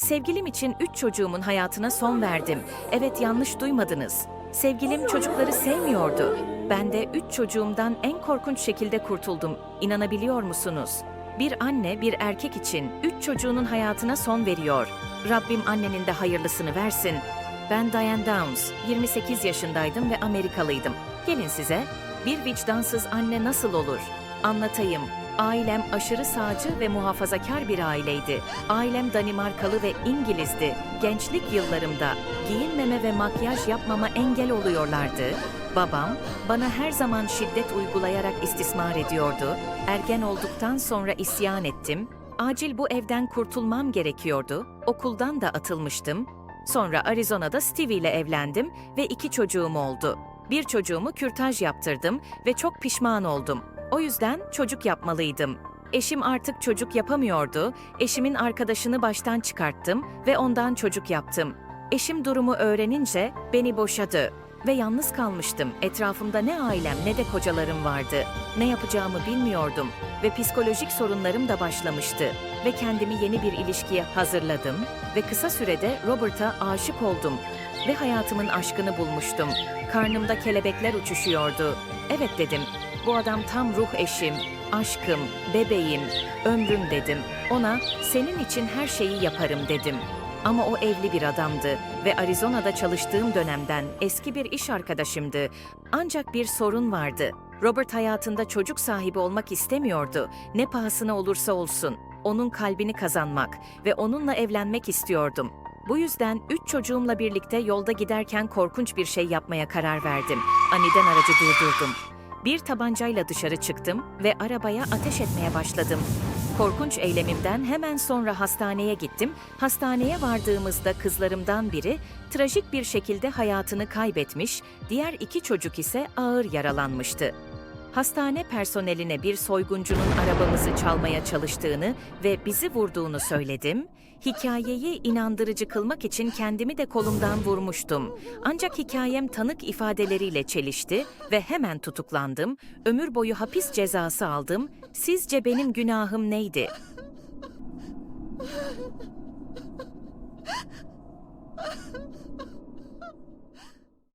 Sevgilim için üç çocuğumun hayatına son verdim. Evet yanlış duymadınız. Sevgilim çocukları sevmiyordu. Ben de üç çocuğumdan en korkunç şekilde kurtuldum. İnanabiliyor musunuz? Bir anne bir erkek için üç çocuğunun hayatına son veriyor. Rabbim annenin de hayırlısını versin. Ben Diane Downs, 28 yaşındaydım ve Amerikalıydım. Gelin size, bir vicdansız anne nasıl olur? Anlatayım. Ailem aşırı sağcı ve muhafazakar bir aileydi. Ailem Danimarkalı ve İngilizdi. Gençlik yıllarımda giyinmeme ve makyaj yapmama engel oluyorlardı. Babam bana her zaman şiddet uygulayarak istismar ediyordu. Ergen olduktan sonra isyan ettim. Acil bu evden kurtulmam gerekiyordu. Okuldan da atılmıştım. Sonra Arizona'da Stevie ile evlendim ve iki çocuğum oldu. Bir çocuğumu kürtaj yaptırdım ve çok pişman oldum. O yüzden çocuk yapmalıydım. Eşim artık çocuk yapamıyordu. Eşimin arkadaşını baştan çıkarttım ve ondan çocuk yaptım. Eşim durumu öğrenince beni boşadı ve yalnız kalmıştım. Etrafımda ne ailem ne de kocalarım vardı. Ne yapacağımı bilmiyordum ve psikolojik sorunlarım da başlamıştı ve kendimi yeni bir ilişkiye hazırladım ve kısa sürede Robert'a aşık oldum ve hayatımın aşkını bulmuştum. Karnımda kelebekler uçuşuyordu. Evet dedim. Bu adam tam ruh eşim, aşkım, bebeğim, ömrüm dedim. Ona senin için her şeyi yaparım dedim. Ama o evli bir adamdı ve Arizona'da çalıştığım dönemden eski bir iş arkadaşımdı. Ancak bir sorun vardı. Robert hayatında çocuk sahibi olmak istemiyordu. Ne pahasına olursa olsun. Onun kalbini kazanmak ve onunla evlenmek istiyordum. Bu yüzden üç çocuğumla birlikte yolda giderken korkunç bir şey yapmaya karar verdim. Aniden aracı durdurdum. Bir tabancayla dışarı çıktım ve arabaya ateş etmeye başladım. Korkunç eylemimden hemen sonra hastaneye gittim. Hastaneye vardığımızda kızlarımdan biri trajik bir şekilde hayatını kaybetmiş, diğer iki çocuk ise ağır yaralanmıştı. Hastane personeline bir soyguncunun arabamızı çalmaya çalıştığını ve bizi vurduğunu söyledim. Hikayeyi inandırıcı kılmak için kendimi de kolumdan vurmuştum. Ancak hikayem tanık ifadeleriyle çelişti ve hemen tutuklandım. Ömür boyu hapis cezası aldım. Sizce benim günahım neydi?